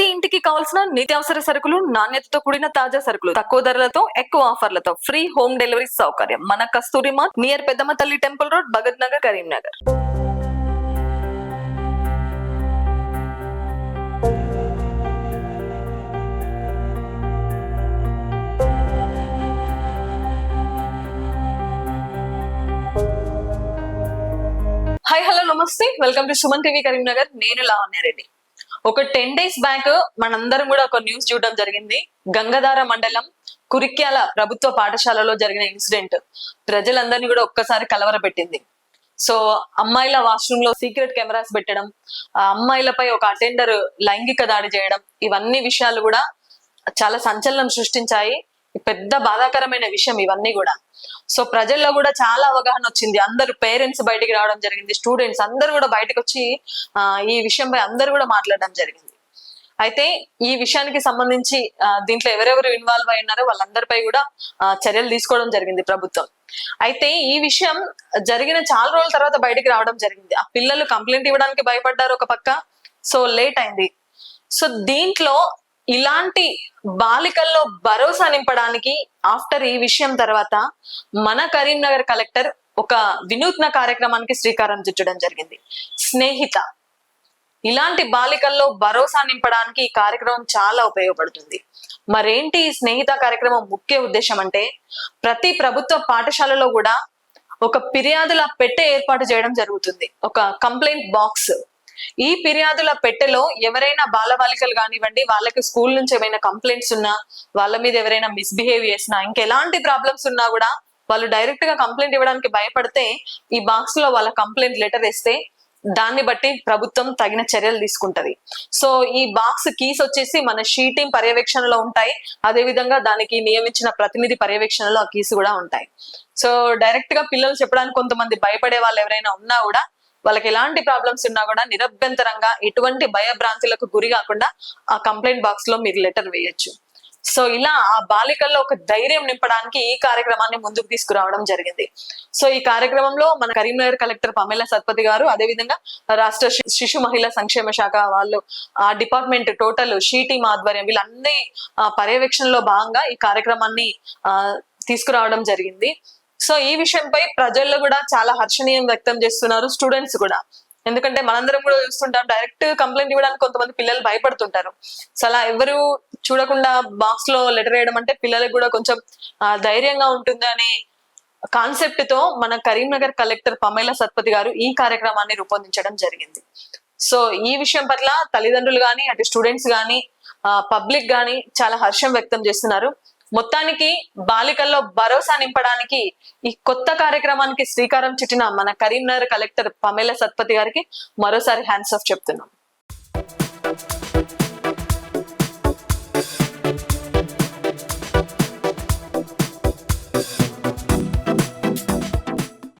ప్రతి ఇంటికి కావాల్సిన నిత్యావసర సరుకులు నాణ్యతతో కూడిన తాజా సరుకులు. తక్కువ ధరలతో ఎక్కువ ఆఫర్లతో. ఫ్రీ హోమ్ డెలివరీ సౌకర్యం. మన కస్తూరి mart near Peddamma Thalli temple road Bhagat Nagar Karimnagar. Hi hello namaste. Welcome to Suman TV Karimnagar. నేను లావణ్యారెడ్డి ఒక టెన్ డేస్ బ్యాక్ మనందరం కూడా ఒక న్యూస్ చూడడం జరిగింది. గంగధార మండలం కురిక్యాల ప్రభుత్వ పాఠశాలలో జరిగిన ఇన్సిడెంట్. ప్రజలందరినీ కూడా ఒక్కసారి కలవరపెట్టింది. సో అమ్మాయిల వాష్రూమ్లో సీక్రెట్ కెమెరాస్ పెట్టడం ఆ అమ్మాయిలపై ఒక అటెండర్ లైంగిక దాడి చేయడం ఇవన్నీ విషయాలు కూడా చాలా సంచలనం సృష్టించాయి. పెద్ద బాధాకరమైన విషయం ఇవన్నీ కూడా. సో ప్రజల్లో కూడా చాలా అవగాహన వచ్చింది. అందరు పేరెంట్స్ బయటికి రావడం జరిగింది. స్టూడెంట్స్ అందరు కూడా బయటకు వచ్చి ఈ విషయంపై అందరు కూడా మాట్లాడడం జరిగింది. అయితే ఈ విషయానికి సంబంధించి దీంట్లో ఎవరెవరు ఇన్వాల్వ్ అయినారో వాళ్ళందరిపై కూడా చర్యలు తీసుకోవడం జరిగింది ప్రభుత్వం. అయితే ఈ విషయం జరిగిన చాలా రోజుల తర్వాత బయటికి రావడం జరిగింది. ఆ పిల్లలు కంప్లైంట్ ఇవ్వడానికి భయపడ్డారు ఒక పక్క. సో లేట్ అయింది. సో దీంట్లో ఇలాంటి బాలికల్లో భరోసా నింపడానికి ఆఫ్టర్ ఈ విషయం తర్వాత మన కరీంనగర్ కలెక్టర్ ఒక వినూత్న కార్యక్రమానికి శ్రీకారం చుట్టడం జరిగింది. స్నేహిత. ఇలాంటి బాలికల్లో భరోసా నింపడానికి ఈ కార్యక్రమం చాలా ఉపయోగపడుతుంది. మరేంటి ఈ స్నేహిత కార్యక్రమం ముఖ్య ఉద్దేశం అంటే ప్రతి ప్రభుత్వ పాఠశాలలో కూడా ఒక ఫిర్యాదుల పెట్టె ఏర్పాటు చేయడం జరుగుతుంది. ఒక కంప్లైంట్ బాక్స్ ఈ ఫిర్యాదుల పెట్టెలో ఎవరైనా బాలబాలికలు కానివ్వండి వాళ్ళకి స్కూల్ నుంచి ఏమైనా కంప్లైంట్స్ ఉన్నా వాళ్ళ మీద ఎవరైనా మిస్బిహేవ్ చేసినా ఇంకెలాంటి ప్రాబ్లమ్స్ ఉన్నా కూడా వాళ్ళు డైరెక్ట్గా కంప్లైంట్ ఇవ్వడానికి భయపడితే ఈ బాక్స్లో వాళ్ళ కంప్లైంట్ లెటర్ ఇస్తే దాన్ని బట్టి ప్రభుత్వం తగిన చర్యలు తీసుకుంటది. సో ఈ బాక్స్ కీస్ వచ్చేసి మన షీ పర్యవేక్షణలో ఉంటాయి. అదే విధంగా దానికి నియమించిన ప్రతినిధి పర్యవేక్షణలో ఆ కీస్ కూడా ఉంటాయి. సో డైరెక్ట్గా పిల్లలు చెప్పడానికి కొంతమంది భయపడే వాళ్ళు ఎవరైనా ఉన్నా కూడా వాళ్ళకి ఎలాంటి ప్రాబ్లమ్స్ ఉన్నా కూడా నిరభ్యంతరంగా ఎటువంటి భయభ్రాంతులకు గురి కాకుండా ఆ కంప్లైంట్ బాక్స్లో మీరు లెటర్ వేయొచ్చు. సో ఇలా ఆ బాలికల్లో ఒక ధైర్యం నింపడానికి ఈ కార్యక్రమాన్ని ముందుకు తీసుకురావడం జరిగింది. సో ఈ కార్యక్రమంలో మన కరీంనగర్ కలెక్టర్ పమేల సత్పతి గారు అదే విధంగా రాష్ట్ర శి- శిశు మహిళా సంక్షేమ శాఖ వాళ్ళు ఆ డిపార్ట్మెంట్ టోటల్ షీ టీమ్ ఆధ్వర్యం వీళ్ళందరి పర్యవేక్షణలో భాగంగా ఈ కార్యక్రమాన్ని ఆ, తీసుకురావడం జరిగింది. సో ఈ విషయంపై ప్రజల్లో కూడా చాలా హర్షణీయం వ్యక్తం చేస్తున్నారు స్టూడెంట్స్ కూడా. ఎందుకంటే మనందరం కూడా చూస్తుంటాం డైరెక్ట్ కంప్లైంట్ ఇవ్వడానికి కొంతమంది పిల్లలు భయపడుతుంటారు. సో అలా ఎవరు చూడకుండా బాక్స్లో లెటర్ వేయడం అంటే పిల్లలకు కూడా కొంచెం ధైర్యంగా ఉంటుంది అనే కాన్సెప్ట్తో మన కరీంనగర్ కలెక్టర్ పమేల సత్పతి గారు ఈ కార్యక్రమాన్ని రూపొందించడం జరిగింది. సో ఈ విషయం పట్ల తల్లిదండ్రులు గాని అటు స్టూడెంట్స్ గాని పబ్లిక్ గాని చాలా హర్షం వ్యక్తం చేస్తున్నారు. మొత్తానికి బాలికల్లో భరోసా నింపడానికి ఈ కొత్త కార్యక్రమానికి శ్రీకారం చుట్టిన మన కరీంనగర్ కలెక్టర్ పమేల సత్పతి గారికి మరోసారి హ్యాండ్స్ ఆఫ్ చెప్తున్నాం.